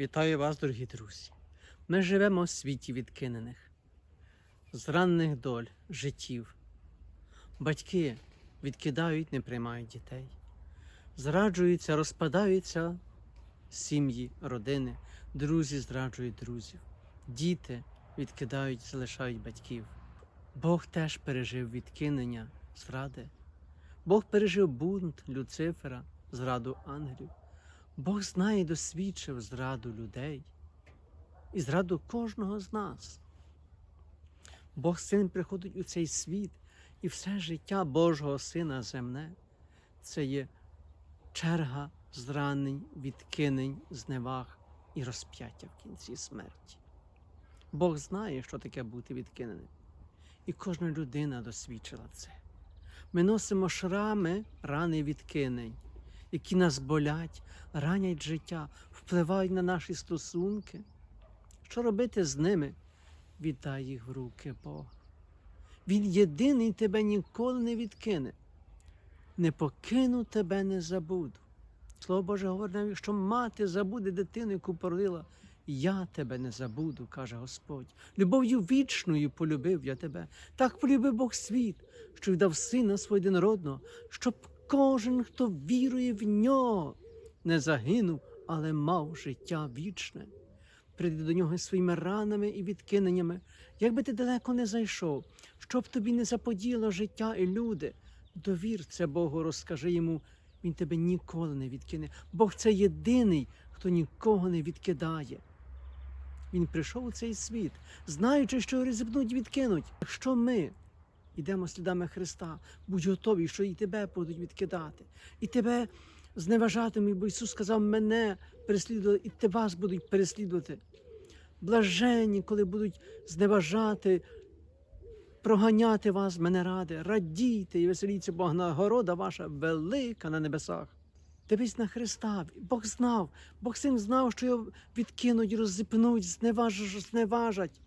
Вітаю вас, дорогі друзі. Ми живемо в світі відкинених, зранених доль, життів. Батьки відкидають, не приймають дітей, зраджуються, розпадаються сім'ї, родини, друзі зраджують друзів, діти відкидають, залишають батьків. Бог теж пережив відкинення, зради. Бог пережив бунт Люцифера, зраду ангелів. Бог знає і досвідчив зраду людей і зраду кожного з нас. Бог син приходить у цей світ, і все життя Божого Сина земне це є черга зранень, відкинень, зневаг і розп'яття в кінці смерті. Бог знає, що таке бути відкиненим. І кожна людина досвідчила це. Ми носимо шрами рани відкинень, які нас болять, ранять життя, впливають на наші стосунки. Що робити з ними? Віддай їх в руки Бога. Він єдиний тебе ніколи не відкине. Не покину тебе, не забуду. Слово Боже говорить, навіть, що мати забуде дитину, яку породила. Я тебе не забуду, каже Господь. Любов'ю вічною полюбив я тебе. Так полюбив Бог світ, що віддав сина свого єдинородного, щоб кожен, хто вірує в нього, не загинув, але мав життя вічне. Прийди до нього своїми ранами і відкиненнями, як би ти далеко не зайшов, щоб тобі не заподіло життя і люди. Довір це Богу, розкажи йому, він тебе ніколи не відкине. Бог це єдиний, хто нікого не відкидає. Він прийшов у цей світ, знаючи, що ризикнуть відкинуть. Якщо ми йдемо слідами Христа, будь готовий, що і тебе будуть відкидати, і тебе зневажатимуть, бо Ісус сказав, мене переслідувати, і те вас будуть переслідувати. Блаженні, коли будуть зневажати, проганяти вас, мене ради, радійте і веселіться, бо нагорода ваша велика на небесах. Дивись на Христа. Бог знав, Бог син знав, що його відкинуть, роззипнуть, зневажать, зневажать.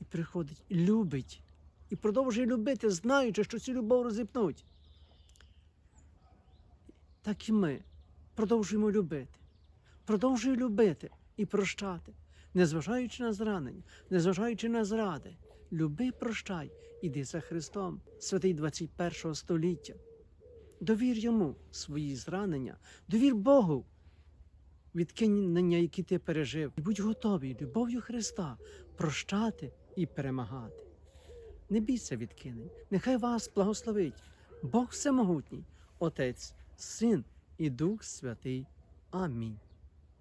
І приходить, любить, і продовжує любити, знаючи, що цю любов роззипнуть. Так і ми продовжуємо любити, продовжуємо любити і прощати, незважаючи на зранення, незважаючи на зради. Люби, прощай, іди за Христом, святий 21 століття. Довір йому свої зранення, довір Богу відкинення, які ти пережив. І будь готовий любов'ю Христа прощати і перемагати. Не бійся відкинень, нехай вас благословить Бог Всемогутній, Отець, Син і Дух Святий. Амінь.